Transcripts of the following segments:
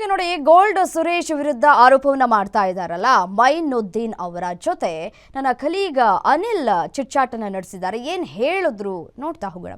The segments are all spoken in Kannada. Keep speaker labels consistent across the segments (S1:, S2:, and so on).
S1: ಈಗ ನೋಡಿ, ಗೋಲ್ಡ್ ಸುರೇಶ್ ವಿರುದ್ಧ ಆರೋಪವನ್ನ ಮಾಡ್ತಾ ಇದ್ದಾರಲ್ಲ ಮೈನುದ್ದೀನ್ ಅವರ ಜೊತೆ ನನ್ನ ಖಲೀಗ ಅನಿಲ್ ಚಿಟ್ಚಾಟನ ನಡೆಸಿದ್ದಾರೆ. ಏನ್ ಹೇಳಿದ್ರು ನೋಡ್ತಾ ಹೋಗೋಣ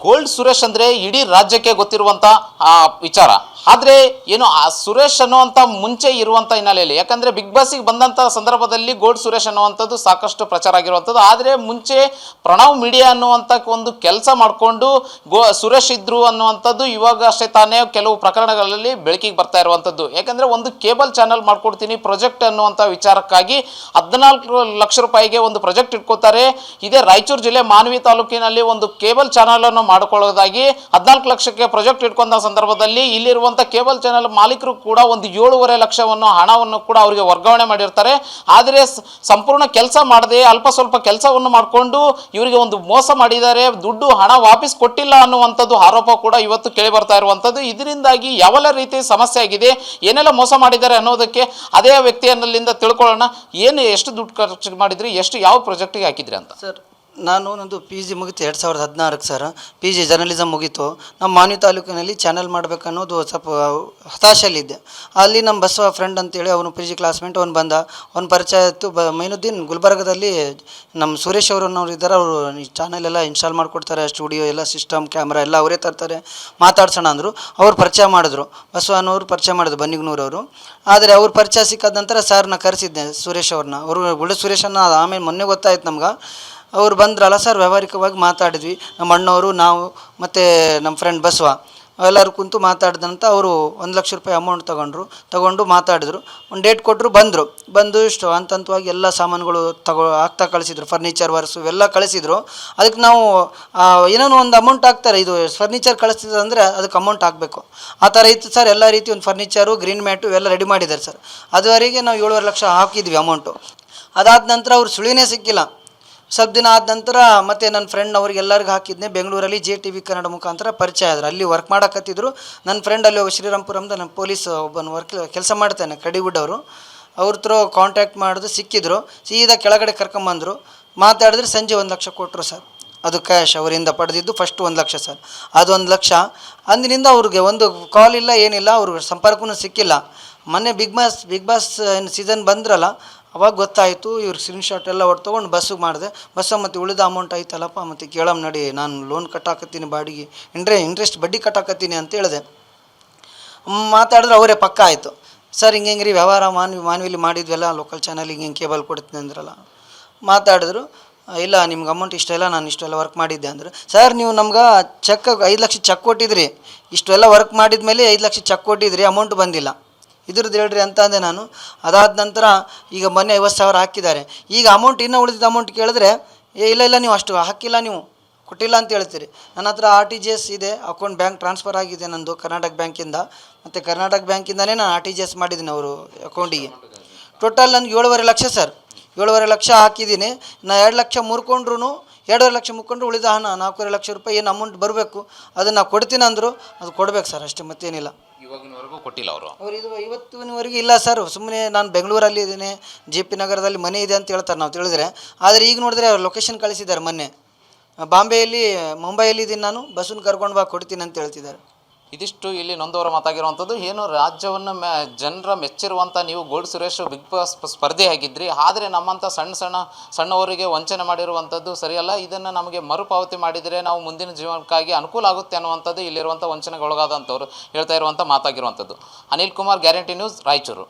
S2: ಗೋಲ್ಡ್ ಸುರೇಶ್ ಅಂದ್ರೆ ಇಡೀ ರಾಜ್ಯಕ್ಕೆ ಗೊತ್ತಿರುವಂತ ಆ, ವಿಚಾರ. ಆದರೆ ಏನು ಆ ಸುರೇಶ್ ಅನ್ನುವಂತ ಮುಂಚೆ ಇರುವಂಥ ಹಿನ್ನೆಲೆಯಲ್ಲಿ ಯಾಕಂದ್ರೆ ಬಿಗ್ ಬಾಸಿಗೆ ಬಂದಂತ ಸಂದರ್ಭದಲ್ಲಿ ಗೋಲ್ಡ್ ಸುರೇಶ್ ಅನ್ನುವಂಥದ್ದು ಸಾಕಷ್ಟು ಪ್ರಚಾರ ಆಗಿರುವಂಥದ್ದು. ಆದರೆ ಮುಂಚೆ ಪ್ರಣವ್ ಮೀಡಿಯಾ ಅನ್ನುವಂತ ಒಂದು ಕೆಲಸ ಮಾಡಿಕೊಂಡು ಗೋ ಸುರೇಶ್ ಇದ್ರು ಅನ್ನುವಂಥದ್ದು ಇವಾಗ ಅಷ್ಟೇ ತಾನೇ ಕೆಲವು ಪ್ರಕರಣಗಳಲ್ಲಿ ಬೆಳಕಿಗೆ ಬರ್ತಾ ಇರುವಂಥದ್ದು. ಯಾಕಂದ್ರೆ ಒಂದು ಕೇಬಲ್ ಚಾನಲ್ ಮಾಡ್ಕೊಡ್ತೀನಿ ಪ್ರೊಜೆಕ್ಟ್ ಅನ್ನುವಂಥ ವಿಚಾರಕ್ಕಾಗಿ ಹದಿನಾಲ್ಕು ಲಕ್ಷ ರೂಪಾಯಿಗೆ ಒಂದು ಪ್ರಾಜೆಕ್ಟ್ ಇಟ್ಕೋತಾರೆ. ಇದೇ ರಾಯಚೂರು ಜಿಲ್ಲೆ ಮಾನವಿ ತಾಲೂಕಿನಲ್ಲಿ ಒಂದು ಕೇಬಲ್ ಚಾನಲ್ ಅನ್ನು ಮಾಡಿಕೊಳ್ಳೋದಾಗಿ ಹದಿನಾಲ್ಕು ಲಕ್ಷಕ್ಕೆ ಪ್ರಾಜೆಕ್ಟ್ ಇಟ್ಕೊಂಡ ಸಂದರ್ಭದಲ್ಲಿ ಇಲ್ಲಿರುವಂಥ ಕೇಬಲ್ ಚಾನೆಲ್ ಮಾಲೀಕರು ಕೂಡ ಒಂದು ಏಳೂವರೆ ಲಕ್ಷವನ್ನು ಹಣವನ್ನು ಕೂಡ ಅವರಿಗೆ ವರ್ಗಾವಣೆ ಮಾಡಿರ್ತಾರೆ. ಆದರೆ ಸಂಪೂರ್ಣ ಕೆಲಸ ಮಾಡದೆ ಅಲ್ಪ ಸ್ವಲ್ಪ ಕೆಲಸವನ್ನು ಮಾಡಿಕೊಂಡು ಇವರಿಗೆ ಒಂದು ಮೋಸ ಮಾಡಿದ್ದಾರೆ. ದುಡ್ಡು ಹಣ ವಾಪಸ್ ಕೊಟ್ಟಿಲ್ಲ ಅನ್ನುವಂಥದ್ದು ಆರೋಪ ಕೂಡ ಇವತ್ತು ಕೇಳಿ ಬರ್ತಾ ಇರುವಂಥದ್ದು. ಇದರಿಂದಾಗಿ ಯಾವೆಲ್ಲ ರೀತಿ ಸಮಸ್ಯೆ ಆಗಿದೆ, ಏನೆಲ್ಲ ಮೋಸ ಮಾಡಿದ್ದಾರೆ ಅನ್ನೋದಕ್ಕೆ ಅದೇ ವ್ಯಕ್ತಿಯನ್ನಲ್ಲಿಂದ ತಿಳ್ಕೊಳ್ಳೋಣ. ಏನು ಎಷ್ಟು ದುಡ್ಡು ಖರ್ಚು ಮಾಡಿದ್ರಿ, ಎಷ್ಟು ಯಾವ ಪ್ರಾಜೆಕ್ಟಿಗೆ ಹಾಕಿದ್ರಿ ಅಂತ.
S3: ಸರ್ ನಾನು ನಂದು ಪಿ ಜಿ ಮುಗಿತು ಎರಡು ಸಾವಿರದ ಹದಿನಾರಕ್ಕೆ ಸರ್ ಪಿ ಜಿ ಜರ್ನಲಿಸಮ್ ಮುಗೀತು. ನಮ್ಮ ಮಾನ್ವಿ ತಾಲೂಕಿನಲ್ಲಿ ಚಾನಲ್ ಮಾಡಬೇಕನ್ನೋದು ಸ್ವಲ್ಪ ಹತಾಶೆಯಲ್ಲಿದ್ದೆ. ಅಲ್ಲಿ ನಮ್ಮ ಬಸವ ಫ್ರೆಂಡ್ ಅಂತೇಳಿ ಅವನು ಪಿ ಜಿ ಕ್ಲಾಸ್ಮೇಟ್ ಅವ್ನು ಬಂದ. ಅವ್ನ ಪರಿಚಯ ಇತ್ತು ಬ ಮೈನುದ್ದೀನ್ ಗುಲ್ಬರ್ಗದಲ್ಲಿ ನಮ್ಮ ಸುರೇಶ್ ಅವರು ಅನ್ನೋರು ಇದ್ದಾರೆ. ಅವರು ಚಾನಲ್ ಎಲ್ಲ ಇನ್ಸ್ಟಾಲ್ ಮಾಡಿಕೊಡ್ತಾರೆ. ಸ್ಟುಡಿಯೋ ಎಲ್ಲ ಸಿಸ್ಟಮ್ ಕ್ಯಾಮ್ರಾ ಎಲ್ಲ ಅವರೇ ತರ್ತಾರೆ. ಮಾತಾಡ್ಸೋಣ ಅಂದರು. ಅವ್ರು ಪರಿಚಯ ಮಾಡಿದ್ರು. ಬಸವ ಅನ್ನೋರು ಪರಿಚಯ ಮಾಡಿದ್ರು ಬನ್ನಿಗ್ನೂರವರು ಆದರೆ ಅವ್ರ ಪರಿಚಯ ಸಿಕ್ಕಾದ ನಂತರ ಸರ್ನ ಕರೆಸಿದ್ದೆ ಸುರೇಶ್ ಅವ್ರನ್ನ. ಅವರು ಒಳ್ಳೆ ಸುರೇಶನ್ನ ಆಮೇಲೆ ಮೊನ್ನೆ ಗೊತ್ತಾಯ್ತು ನಮ್ಗೆ. ಅವ್ರು ಬಂದ್ರಲ್ಲ ಸರ್, ವ್ಯಾವಹಾರಿಕವಾಗಿ ಮಾತಾಡಿದ್ವಿ. ನಮ್ಮ ಅಣ್ಣವರು, ನಾವು, ಮತ್ತು ನಮ್ಮ ಫ್ರೆಂಡ್ ಬಸವ, ಎಲ್ಲರೂ ಕುಂತು ಮಾತಾಡ್ದಂತ ಅವರು ಒಂದು ಲಕ್ಷ ರೂಪಾಯಿ ಅಮೌಂಟ್ ತೊಗೊಂಡ್ರು. ತೊಗೊಂಡು ಮಾತಾಡಿದ್ರು. ಒಂದು ಡೇಟ್ ಕೊಟ್ಟರು ಬಂದರು. ಬಂದು ಇಷ್ಟು ಹಂತ ಎಲ್ಲ ಸಾಮಾನುಗಳು ತಗೋ ಹಾಕ್ತಾ ಕಳಿಸಿದ್ರು. ಫರ್ನಿಚರ್ ವರ್ಸು ಎಲ್ಲ ಕಳಿಸಿದ್ರು. ಅದಕ್ಕೆ ನಾವು ಏನೇನೋ ಏನೋ ಒಂದು ಅಮೌಂಟ್ ಹಾಕ್ತಾರೆ. ಇದು ಫರ್ನಿಚರ್ ಕಳಿಸ್ತಿದ್ರೆ ಅಂದರೆ ಅದಕ್ಕೆ ಅಮೌಂಟ್ ಹಾಕಬೇಕು. ಆ ಥರ ಇತ್ತು ಸರ್. ಎಲ್ಲ ರೀತಿ ಒಂದು ಫರ್ನಿಚರು ಗ್ರೀನ್ ಮ್ಯಾಟು ಇವೆಲ್ಲ ರೆಡಿ ಮಾಡಿದ್ದಾರೆ ಸರ್. ಅದುವರೆಗೆ ನಾವು ಏಳುವರೆ ಲಕ್ಷ ಹಾಕಿದ್ವಿ ಅಮೌಂಟು ಅದಾದ ನಂತರ ಅವ್ರು ಸುಳಿನೇ ಸಿಕ್ಕಿಲ್ಲ. ಸ್ವಲ್ಪ ದಿನ ಆದ ನಂತರ ಮತ್ತೆ ನನ್ನ ಫ್ರೆಂಡ್ ಅವ್ರಿಗೆ ಎಲ್ಲರಿಗೂ ಹಾಕಿದ್ನೆ. ಬೆಂಗಳೂರಲ್ಲಿ ಜೆ ಟಿ ವಿ ಕನ್ನಡ ಮುಖಾಂತರ ಪರಿಚಯ ಆದ್ರು. ಅಲ್ಲಿ ವರ್ಕ್ ಮಾಡಕತ್ತಿದ್ರು. ನನ್ನ ಫ್ರೆಂಡ್ ಅಲ್ಲಿ ಹೋಗಿ ನನ್ನ ಪೊಲೀಸ್ ಒಬ್ಬನ ವರ್ಕ್ ಕೆಲಸ ಮಾಡ್ತಾನೆ ಕಡಿಗುಡ್ ಅವರು ಅವ್ರ ಥ್ರೂ ಕಾಂಟ್ಯಾಕ್ಟ್ ಮಾಡಿದ್ರು ಸಿಕ್ಕಿದ್ರು. ಸೀದಾ ಕೆಳಗಡೆ ಕರ್ಕೊಂಬಂದರು. ಮಾತಾಡಿದ್ರೆ ಸಂಜೆ ಒಂದು ಲಕ್ಷ ಕೊಟ್ಟರು ಸರ್. ಅದು ಕ್ಯಾಶ್ ಅವರಿಂದ ಪಡೆದಿದ್ದು ಫಸ್ಟ್ ಒಂದು ಲಕ್ಷ ಸರ್. ಅದೊಂದು ಲಕ್ಷ. ಅಂದಿನಿಂದ ಅವ್ರಿಗೆ ಒಂದು ಕಾಲ್ ಇಲ್ಲ, ಏನಿಲ್ಲ. ಅವ್ರಿಗೆ ಸಂಪರ್ಕವೂ ಸಿಕ್ಕಿಲ್ಲ. ಮೊನ್ನೆ Big Boss Big Boss season ಬಂದ್ರಲ್ಲ ಅವಾಗ ಗೊತ್ತಾಯಿತು, ಇವ್ರು ಸ್ಕ್ರೀನ್ ಶಾಟ್ ಎಲ್ಲ ಹೊಟ್ಟು ತೊಗೊಂಡು ಬಸ್ಸಿಗೆ ಮಾಡಿದೆ. ಬಸ್ಸ ಮತ್ತು ಉಳಿದ ಅಮೌಂಟ್ ಐತಲ್ಲಪ್ಪ ಮತ್ತು ಕೇಳಮ್ ನಡಿ, ನಾನು ಲೋನ್ ಕಟ್ಟಾಕತ್ತೀನಿ ಬಾಡಿಗೆ. ಇಂಟ್ರೆ ಇಂಟ್ರೆಸ್ಟ್ ಬಡ್ಡಿ ಕಟ್ಟಾಕತ್ತೀನಿ ಅಂತ ಹೇಳಿದೆ. ಮಾತಾಡಿದ್ರೆ ಅವರೇ ಪಕ್ಕ ಆಯಿತು. ಸರ್, ಹಿಂಗೆ ಹಿಂಗೆ ರೀ ವ್ಯವಹಾರ ಮಾನ್ವಿ, ಮಾನ್ವಿಲಿ ಮಾಡಿದ್ವಲ್ಲ ಲೋಕಲ್ ಚಾನಲ್ ಹಿಂಗೆ ಹಿಂಗೆ ಕೇಬಲ್ ಕೊಡ್ತೀನಿ ಅಂದ್ರಲ್ಲ. ಮಾತಾಡಿದ್ರು, ಇಲ್ಲ, ನಿಮ್ಗೆ ಅಮೌಂಟ್ ಇಷ್ಟೆಲ್ಲ ನಾನು ಇಷ್ಟೆಲ್ಲ ವರ್ಕ್ ಮಾಡಿದ್ದೆ ಅಂದರು. ಸರ್, ನೀವು ನಮ್ಗೆ ಚೆಕ್ ಐದು ಲಕ್ಷ ಚೆಕ್ ಕೊಟ್ಟಿದ್ರಿ. ಇಷ್ಟೆಲ್ಲ ವರ್ಕ್ ಮಾಡಿದ ಮೇಲೆ ಐದು ಲಕ್ಷ ಚೆಕ್ ಕೊಟ್ಟಿದ್ರಿ ಅಮೌಂಟ್ ಬಂದಿಲ್ಲ. ಇದ್ರದ್ದು ಹೇಳ್ರಿ ಅಂತ ಅಂದೆ ನಾನು. ಅದಾದ ನಂತರ ಈಗ ಮೊನ್ನೆ ಐವತ್ತು ಸಾವಿರ ಹಾಕಿದ್ದಾರೆ. ಈಗ ಅಮೌಂಟ್ ಇನ್ನೂ ಉಳಿದಿದ್ದ ಅಮೌಂಟ್ ಕೇಳಿದ್ರೆ, ಏ, ಇಲ್ಲ ಇಲ್ಲ, ನೀವು ಅಷ್ಟು ಹಾಕಿಲ್ಲ ನೀವು. ಕೊಟ್ಟಿಲ್ಲ ಅಂತ ಹೇಳ್ತೀರಿ. ನನ್ನ ಹತ್ರ ಆರ್ ಟಿ ಜಿ ಎಸ್ ಇದೆ ಅಕೌಂಟ್ ಬ್ಯಾಂಕ್ ಟ್ರಾನ್ಸ್ಫರ್ ಆಗಿದೆ ನಂದು ಕರ್ನಾಟಕ ಬ್ಯಾಂಕಿಂದ ಮತ್ತು ಕರ್ನಾಟಕ ಬ್ಯಾಂಕಿಂದಲೇ ನಾನು ಆರ್ ಟಿ ಜಿ ಎಸ್ ಮಾಡಿದ್ದೀನಿ ಅವರು ಅಕೌಂಟಿಗೆ ಟೋಟಲ್ ನನಗೆ ಏಳುವರೆ ಲಕ್ಷ ಸರ್. ಏಳುವರೆ ಲಕ್ಷ ಹಾಕಿದ್ದೀನಿ. ನಾನು ಎರಡು ಲಕ್ಷ ಮುರ್ಕೊಂಡ್ರು ಎರಡೂವರೆ ಲಕ್ಷ ಮುಕ್ಕೊಂಡ್ರೆ ಉಳಿದ ಹಣ ನಾಲ್ಕೂವರೆ ಲಕ್ಷ ರೂಪಾಯಿ ಏನು ಅಮೌಂಟ್ ಬರಬೇಕು ಅದನ್ನು ನಾವು ಕೊಡ್ತೀನಿ ಅಂದರು ಅದು ಕೊಡ್ಬೇಕು ಸರ್ ಅಷ್ಟೇ ಮತ್ತೇನಿಲ್ಲ.
S2: ಇವಾಗಿನವರೆಗೂ ಕೊಟ್ಟಿಲ್ಲ ಅವರು.
S3: ಅವ್ರು ಇದು ಇವತ್ತಿನವರೆಗೆ ಇಲ್ಲ ಸರ್ ಸುಮ್ಮನೆ ನಾನು ಬೆಂಗಳೂರಲ್ಲಿ ಇದ್ದೀನಿ ಜೆ ಪಿ ನಗರದಲ್ಲಿ ಮನೆ ಇದೆ ಅಂತ ಹೇಳ್ತಾರೆ ನಾವು ತಿಳಿದ್ರೆ. ಆದರೆ ಈಗ ನೋಡಿದ್ರೆ ಅವ್ರು ಲೊಕೇಶನ್ ಕಳಿಸಿದ್ದಾರೆ ಮೊನ್ನೆ. ಬಾಂಬೆಯಲ್ಲಿ ಮುಂಬೈಯಲ್ಲಿ ಇದ್ದೀನಿ ನಾನು ಬಸ್ಸನ್ನು ಕರ್ಕೊಂಡು ಬಾ ಕೊಡ್ತೀನಿ ಅಂತ ಹೇಳ್ತಿದ್ದಾರೆ.
S2: ಇದಿಷ್ಟು ಇಲ್ಲಿ ನೊಂದವರ ಮಾತಾಗಿರುವಂಥದ್ದು. ಏನು ರಾಜ್ಯವನ್ನು ಮೆ, ಜನರ ಮೆಚ್ಚಿರುವಂಥ ನೀವು ಗೋಲ್ಡ್ ಸುರೇಶ್ ಬಿಗ್ ಬಾಸ್ ಸ್ಪರ್ಧೆ ಆಗಿದ್ರಿ. ಆದರೆ ನಮ್ಮಂಥ ಸಣ್ಣ ಸಣ್ಣ ಸಣ್ಣವರಿಗೆ ವಂಚನೆ ಮಾಡಿರುವಂಥದ್ದು ಸರಿಯಲ್ಲ. ಇದನ್ನು ನಮಗೆ ಮರುಪಾವತಿ ಮಾಡಿದರೆ ನಾವು ಮುಂದಿನ ಜೀವನಕ್ಕಾಗಿ ಅನುಕೂಲ ಆಗುತ್ತೆ ಅನ್ನುವಂಥದ್ದು ಇಲ್ಲಿರುವಂಥ ವಂಚನೆಗೊಳಗಾದಂಥವ್ರು ಹೇಳ್ತಾ ಇರುವಂಥ ಮಾತಾಗಿರುವಂಥದ್ದು. Anil Kumar, guarantee news, Raichur.